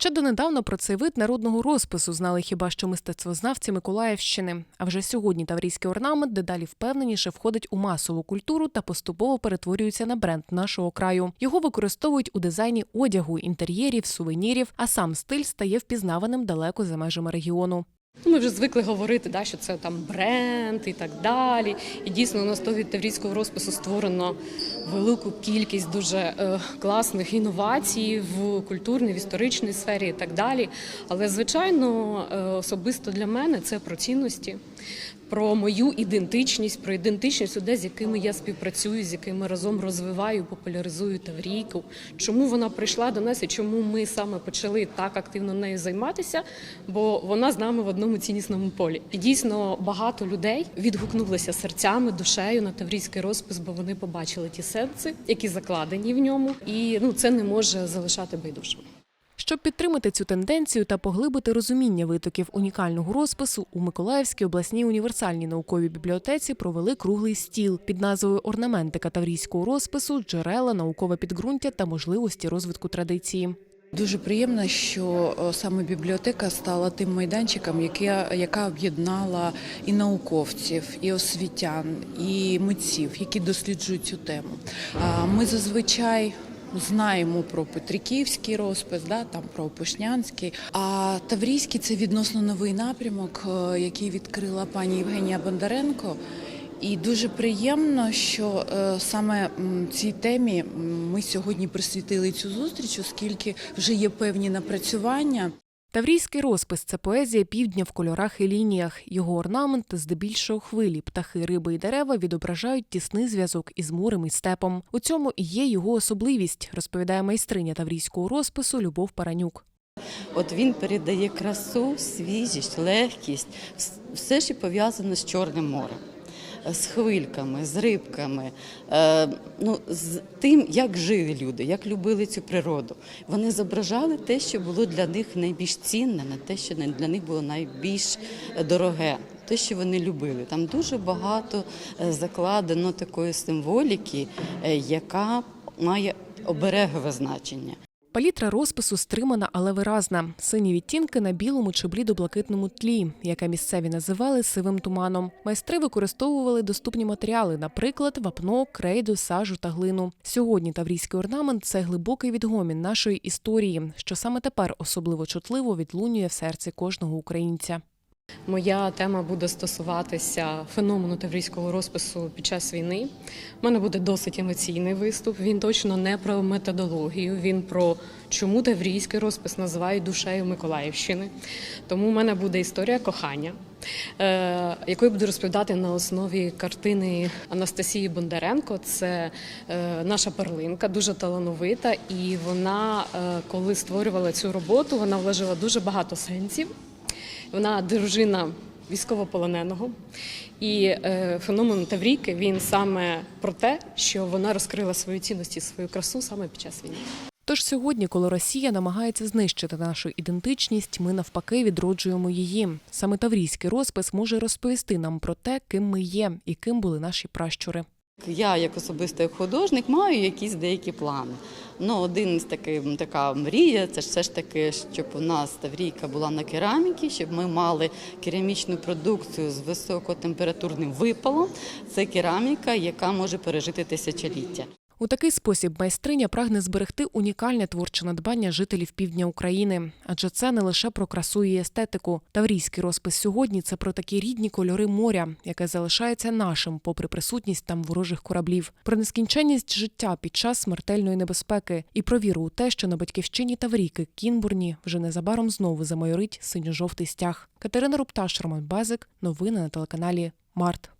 Ще донедавна про цей вид народного розпису знали хіба що мистецтвознавці Миколаївщини. А вже сьогодні таврійський орнамент дедалі впевненіше входить у масову культуру та поступово перетворюється на бренд нашого краю. Його використовують у дизайні одягу, інтер'єрів, сувенірів, а сам стиль стає впізнаваним далеко за межами регіону. Ну, Ми вже звикли говорити, да, що це там бренд і так далі. І дійсно у нас то від таврійського розпису створено велику кількість дуже е, класних інновацій в культурній, в історичній сфері і так далі. Але звичайно, е, особисто для мене це про цінності, про мою ідентичність, про ідентичність людей, з якими я співпрацюю, з якими разом розвиваю, популяризую Таврійку. Чому вона прийшла до нас і чому ми саме почали так активно нею займатися? Бо вона з нами в одному ціннісному полі. І дійсно багато людей відгукнулися серцями, душею на таврійський розпис, бо вони побачили ті сенси, які закладені в ньому, і ну це не може залишати байдужим. Щоб підтримати цю тенденцію та поглибити розуміння витоків унікального розпису, у Миколаївській обласній універсальній науковій бібліотеці провели круглий стіл під назвою Орнаментика таврійського розпису, джерела, наукове підґрунтя та можливості розвитку традиції. Дуже приємно, що е, саме бібліотека стала тим майданчиком, яке, яка об'єднала і науковців, і освітян, і митців, які досліджують цю тему. Ми зазвичай. Знаємо про Петриківський розпис, да, там про Пушнянський. А Таврійський це відносно новий напрямок, е, який відкрила пані Євгенія Бондаренко. І дуже приємно, що е, саме цій темі ми сьогодні присвятили цю зустріч, оскільки вже є певні напрацювання. Таврійський розпис це поезія півдня в кольорах і лініях. Його орнамент здебільшого хвилі, птахи, риби і дерева відображають тісний зв'язок із морем і степом. У цьому і є його особливість, розповідає майстриня таврійського розпису Любов Паранюк. От він передає красу, свіжість, легкість, все що пов'язане з Чорним морем. З хвильками, з рибками, е, ну, з тим, як жили люди, як любили цю природу. Вони зображали те, що було для них найбільш цінне, на те, що для них було найбільш дороге, те, що вони любили. Там дуже багато е, закладено такої символіки, е, яка має оберегове значення. Палітра розпису стримана, але виразна. Сині відтінки на білому чи блідо-блакитному тлі, яке місцеві називали сивим туманом. Майстри використовували доступні матеріали, наприклад, вапно, крейду, сажу та глину. Сьогодні таврійський орнамент це глибокий відгомін нашої історії, що саме тепер особливо чутливо відлунює в серці кожного українця. Моя тема буде стосуватися феномену таврійського розпису під час війни. У мене буде досить емоційний виступ. Він точно не про методологію, він про чому таврійський розпис називають душею Миколаївщини. Тому в мене буде історія кохання, е, яку буду розповідати на основі картини Анастасії Бондаренко. Це е, наша перлинка, дуже талановита, і вона, е, коли створювала цю роботу, вона вложила дуже багато сенсів. Вона дружина військовополоненого. І е, феномен Таврійки він саме про те, що вона розкрила свої цінності, свою красу саме під час війни. Тож сьогодні, коли Росія намагається знищити нашу ідентичність, ми навпаки відроджуємо її. Саме таврійський розпис може розповісти нам про те, ким ми є і ким були наші пращури. Я, як особисто як художник, маю якісь деякі плани. Ну, один з таких така мрія, це ж все ж таки, щоб у нас Таврійка була на кераміки, щоб ми мали керамічну продукцію з високотемпературним випалом. Це кераміка, яка може пережити тисячоліття. У такий спосіб майстриня прагне зберегти унікальне творче надбання жителів півдня України, адже це не лише про красу і естетику. Таврійський розпис сьогодні це про такі рідні кольори моря, яке залишається нашим, попри присутність там ворожих кораблів, про нескінченність життя під час смертельної небезпеки і про віру у те, що на батьківщині Таврійки Кінбурні вже незабаром знову замайорить синьо-жовтий стяг. Катерина Рупташ, Роман Базик. Новини на телеканалі Март.